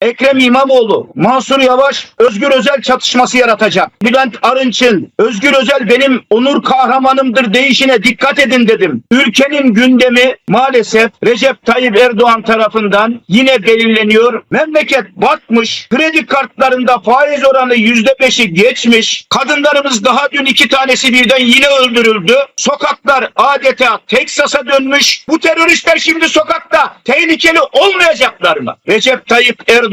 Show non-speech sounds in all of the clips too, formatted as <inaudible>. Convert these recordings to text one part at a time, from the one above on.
Ekrem İmamoğlu, Mansur Yavaş, Özgür Özel çatışması yaratacak. Bülent Arınç'ın Özgür Özel benim onur kahramanımdır deyişine dikkat edin dedim. Ülkenin gündemi maalesef Recep Tayyip Erdoğan tarafından yine belirleniyor. Memleket batmış, kredi kartlarında faiz oranı yüzde beşi geçmiş. Kadınlarımız daha dün iki tanesi birden yine öldürüldü. Sokaklar adeta Teksas'a dönmüş. Bu teröristler şimdi sokakta tehlikeli olmayacaklar mı? Recep Tayyip Erdoğan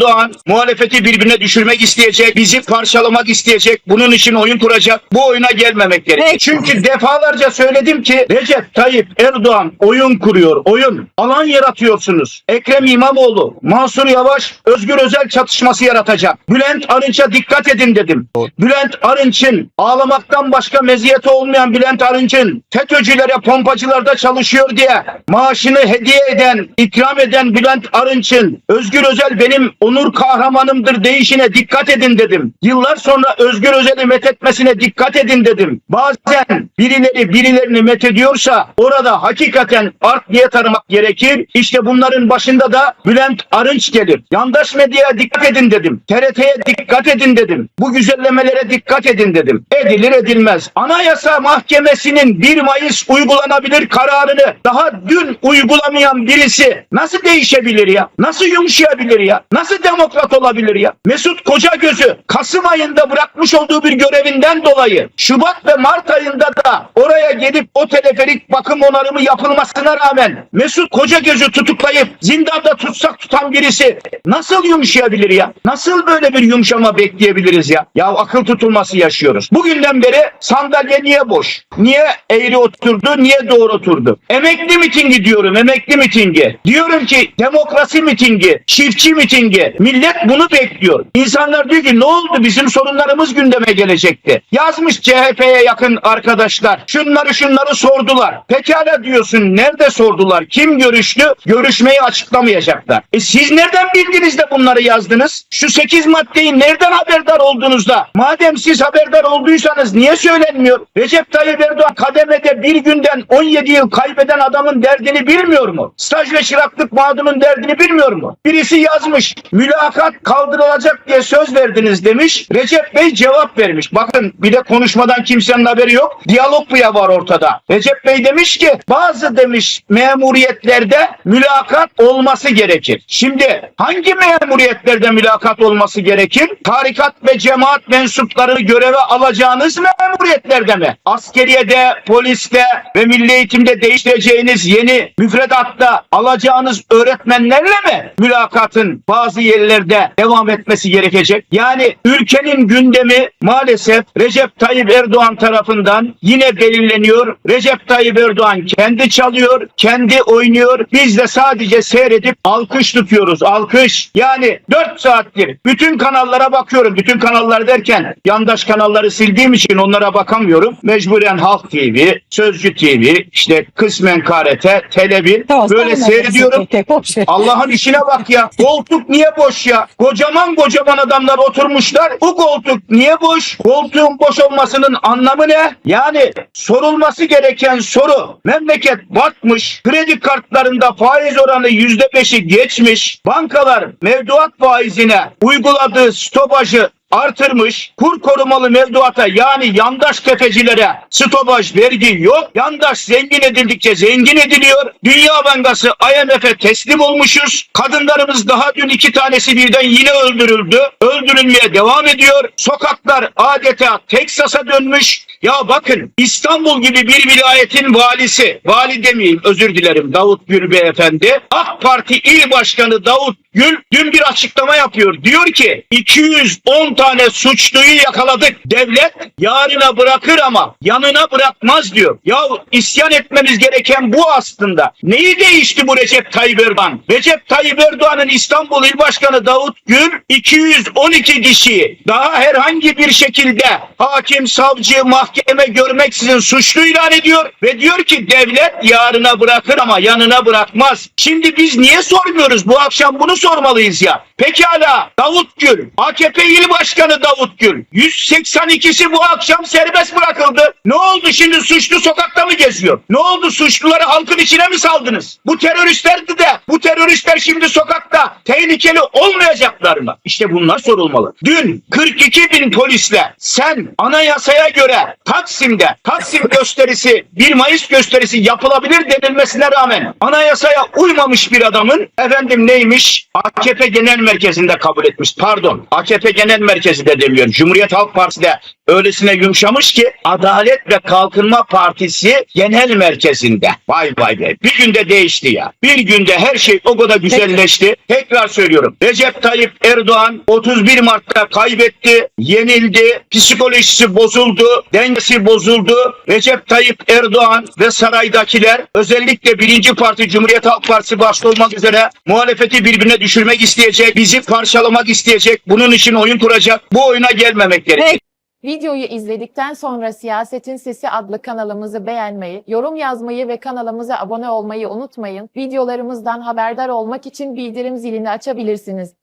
muhalefeti birbirine düşürmek isteyecek, bizi parçalamak isteyecek. Bunun için oyun kuracak. Bu oyuna gelmemek gerekiyor. Peki. Çünkü defalarca söyledim ki Recep Tayyip Erdoğan oyun kuruyor, oyun. Alan yaratıyorsunuz. Ekrem İmamoğlu, Mansur Yavaş, Özgür Özel çatışması yaratacak. Bülent Arınç'a dikkat edin dedim. Bülent Arınç'ın ağlamaktan başka meziyeti olmayan Bülent Arınç'ın FETÖ'cülere, pompacılarda çalışıyor diye maaşını hediye eden, ikram eden Bülent Arınç'ın Özgür Özel benim onur kahramanımdır deyişine dikkat edin dedim. Yıllar sonra Özgür Özel'i methetmesine dikkat edin dedim. Bazen birileri birilerini methediyorsa orada hakikaten art niyet aramak gerekir. İşte bunların başında da Bülent Arınç gelir. Yandaş medyaya dikkat edin dedim. TRT'ye dikkat edin dedim. Bu güzellemelere dikkat edin dedim. Edilir edilmez. Anayasa Mahkemesi'nin 1 Mayıs uygulanabilir kararını daha dün uygulamayan birisi nasıl değişebilir ya? Nasıl yumuşayabilir ya? Nasıl demokrat olabilir ya? Mesut Kocagöz'ü Kasım ayında bırakmış olduğu bir görevinden dolayı Şubat ve Mart ayında da oraya gelip o teleferik bakım onarımı yapılmasına rağmen Mesut Kocagöz'ü tutuklayıp zindanda tutsak tutan birisi nasıl yumuşayabilir ya? Nasıl böyle bir yumuşama bekleyebiliriz ya? Ya akıl tutulması yaşıyoruz. Bugünden beri sandalye niye boş? Niye eğri oturdu? Niye doğru oturdu? Emekli mitingi diyorum, emekli mitingi. Diyorum ki demokrasi mitingi, çiftçi mitingi. Millet bunu bekliyor. İnsanlar diyor ki ne oldu bizim sorunlarımız gündeme gelecekti. Yazmış CHP'ye yakın arkadaşlar. Şunları şunları sordular. Pekala diyorsun nerede sordular? Kim görüştü? Görüşmeyi açıklamayacaklar. E siz nereden bildiniz de bunları yazdınız? Şu 8 maddeyi nereden haberdar oldunuz da? Madem siz haberdar olduysanız niye söylenmiyor? Recep Tayyip Erdoğan kademede bir günden 17 yıl kaybeden adamın derdini bilmiyor mu? Staj ve çıraklık mağdurunun derdini bilmiyor mu? Birisi yazmış mülakat kaldırılacak diye söz verdiniz demiş. Recep Bey cevap vermiş. Bakın bir de konuşmadan kimsenin haberi yok. Diyalog bile var ortada. Recep Bey demiş ki bazı demiş memuriyetlerde mülakat olması gerekir. Şimdi hangi memuriyetlerde mülakat olması gerekir? Tarikat ve cemaat mensuplarını göreve alacağınız memuriyetlerde mi? Askeriyede, poliste ve milli eğitimde değiştireceğiniz yeni müfredatta alacağınız öğretmenlerle mi mülakatın bazı yerlerde devam etmesi gerekecek? Yani ülkenin gündemi maalesef Recep Tayyip Erdoğan tarafından yine belirleniyor. Recep Tayyip Erdoğan kendi çalıyor, kendi oynuyor. Biz de sadece seyredip alkış tutuyoruz. Alkış. Yani 4 saattir bütün kanallara bakıyorum. Bütün kanallar derken yandaş kanalları sildiğim için onlara bakamıyorum. Mecburen Halk TV, Sözcü TV, işte kısmen KRT, Tele1 Tamam, böyle seyrediyorum. ver. Allah'ın işine bak ya. Koltuk niye boş ya? Kocaman kocaman adamlar oturmuşlar. Bu koltuk niye boş? Koltuğun boş olmasının anlamı ne? Yani sorulması gereken soru. Memleket batmış. Kredi kartlarında faiz oranı yüzde beşi geçmiş. Bankalar mevduat faizine uyguladığı stopajı artırmış. Kur korumalı mevduata yani yandaş tefecilere stopaj vergi yok. Yandaş zengin edildikçe zengin ediliyor. Dünya Bankası IMF'e teslim olmuşuz. Kadınlarımız daha dün iki tanesi birden yine öldürüldü. Öldürülmeye devam ediyor. Sokaklar adeta Teksas'a dönmüş. Ya bakın İstanbul gibi bir vilayetin valisi, vali demeyeyim özür dilerim Davut Gül Beyefendi. AK Parti İl Başkanı Davut Gül dün bir açıklama yapıyor. Diyor ki 210 tane suçluyu yakaladık. Devlet yarına bırakır ama yanına bırakmaz diyor. Ya isyan etmemiz gereken bu aslında. Neyi değişti bu Recep Tayyip Erdoğan? Recep Tayyip Erdoğan'ın İstanbul İl Başkanı Davut Gül 212 kişiyi daha herhangi bir şekilde hakim, savcı, mahkeme görmeksizin suçlu ilan ediyor ve diyor ki devlet yarına bırakır ama yanına bırakmaz. Şimdi biz niye sormuyoruz? Bu akşam bunu sormalıyız ya. Pekala Davut Gül, AKP İl Başkanı Davut Gül. 182'si bu akşam serbest bırakıldı. Ne oldu şimdi suçlu sokakta mı geziyor? Ne oldu suçluları halkın içine mi saldınız? Bu teröristlerdi de bu teröristler şimdi sokakta tehlikeli olmayacaklar mı? İşte bunlar sorulmalı. Dün 42 bin polisle sen anayasaya göre Taksim'de Taksim <laughs> gösterisi 1 Mayıs gösterisi yapılabilir denilmesine rağmen anayasaya uymamış bir adamın efendim neymiş AKP Genel Merkezi'nde kabul etmiş. Pardon AKP Genel Merkezi'de demiyorum. Cumhuriyet Halk Partisi de öylesine yumuşamış ki Adalet ve Kalkınma Partisi Genel Merkezi'nde. Vay vay be. Bir günde değişti ya. Bir günde her şey o kadar güzelleşti. Tekrar söylüyorum. Recep Tayyip Erdoğan 31 Mart'ta kaybetti, yenildi, psikolojisi bozuldu, dengesi bozuldu. Recep Tayyip Erdoğan ve saraydakiler özellikle birinci parti Cumhuriyet Halk Partisi başta olmak üzere muhalefeti birbirine düşürmek isteyecek, bizi parçalamak isteyecek, bunun için oyun kuracak. Bu oyuna gelmemek gerekir. Videoyu izledikten sonra Siyasetin Sesi adlı kanalımızı beğenmeyi, yorum yazmayı ve kanalımıza abone olmayı unutmayın. Videolarımızdan haberdar olmak için bildirim zilini açabilirsiniz.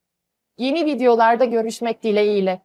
Yeni videolarda görüşmek dileğiyle.